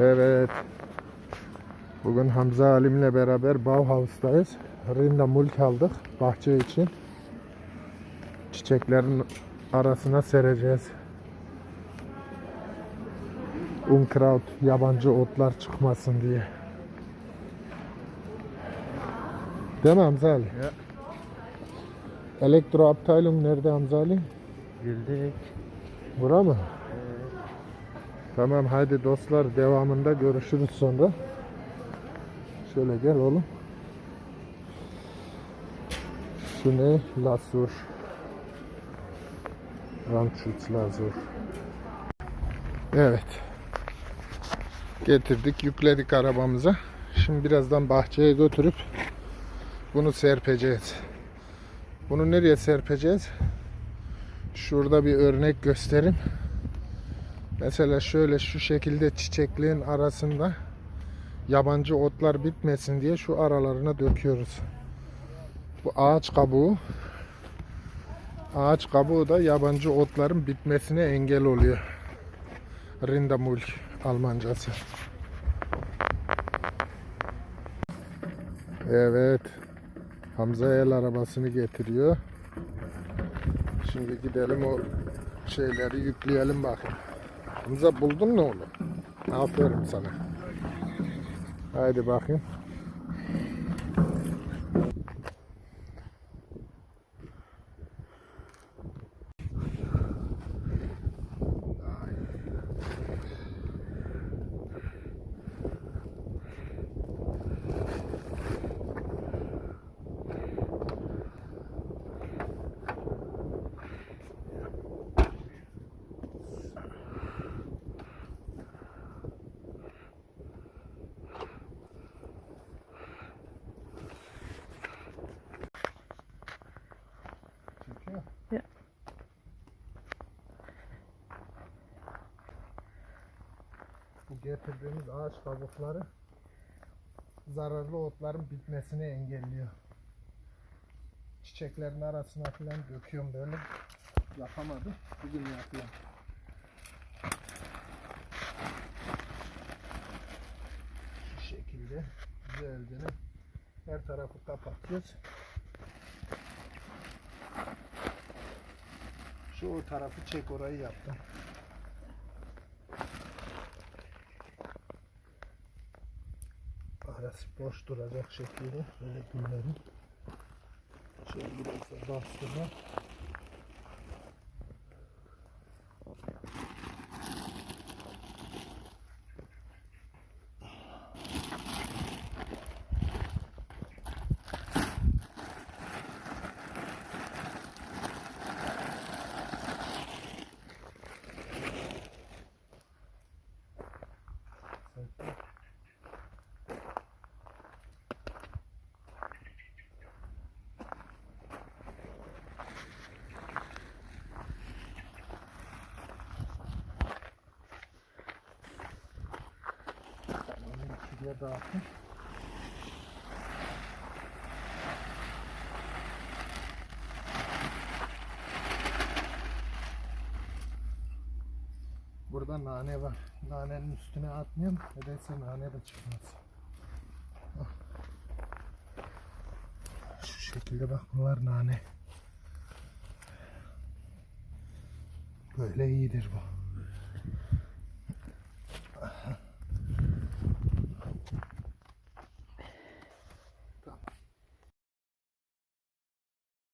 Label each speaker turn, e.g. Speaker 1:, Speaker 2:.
Speaker 1: Evet. Bugün Hamza Halim'le beraber Bauhaus'tayız. Rinda mulk aldık bahçe için. Çiçeklerin arasına sereceğiz. Unkraut, yabancı otlar çıkmasın diye. Değil mi Hamza Ali?
Speaker 2: Ya.
Speaker 1: Elektroabteilung nerede Hamza Ali?
Speaker 2: Bildik.
Speaker 1: Bura mı? Tamam hadi dostlar devamında görüşürüz sonra. Şöyle gel oğlum. Şu ne? Lasur. Ramschutz Lasur. Evet. Getirdik yükledik arabamıza. Şimdi birazdan bahçeye götürüp bunu serpeceğiz. Bunu nereye serpeceğiz? Şurada bir örnek göstereyim. Mesela şöyle şu şekilde çiçekliğin arasında yabancı otlar bitmesin diye şu aralarına döküyoruz. Bu ağaç kabuğu ağaç kabuğu da yabancı otların bitmesine engel oluyor. Rindamulch Almancası. Evet. Hamza el arabasını getiriyor. Şimdi gidelim o şeyleri yükleyelim bakayım. Hamza buldun mu oğlum? Aferin sana. Haydi bakayım. Çekiyor.
Speaker 3: Ya.
Speaker 1: Bu getirdiğimiz ağaç kabukları zararlı otların bitmesini engelliyor. Çiçeklerin arasına falan döküyorum böyle. Yapamadım. Bugün yapıyorum. Şu şekilde güzelce her tarafı kapatıyoruz. Şu tarafı çek orayı yaptım. Arası boş duracak şekilde böyle güllerin. Şöyle biraz bastırma. Onu ikiye dağıtın. Burada nane var. Nanenin üstüne atmıyorum. Nedense nane de çıkmaz. Ah. Şu şekilde bak bunlar nane. Böyle iyidir bu.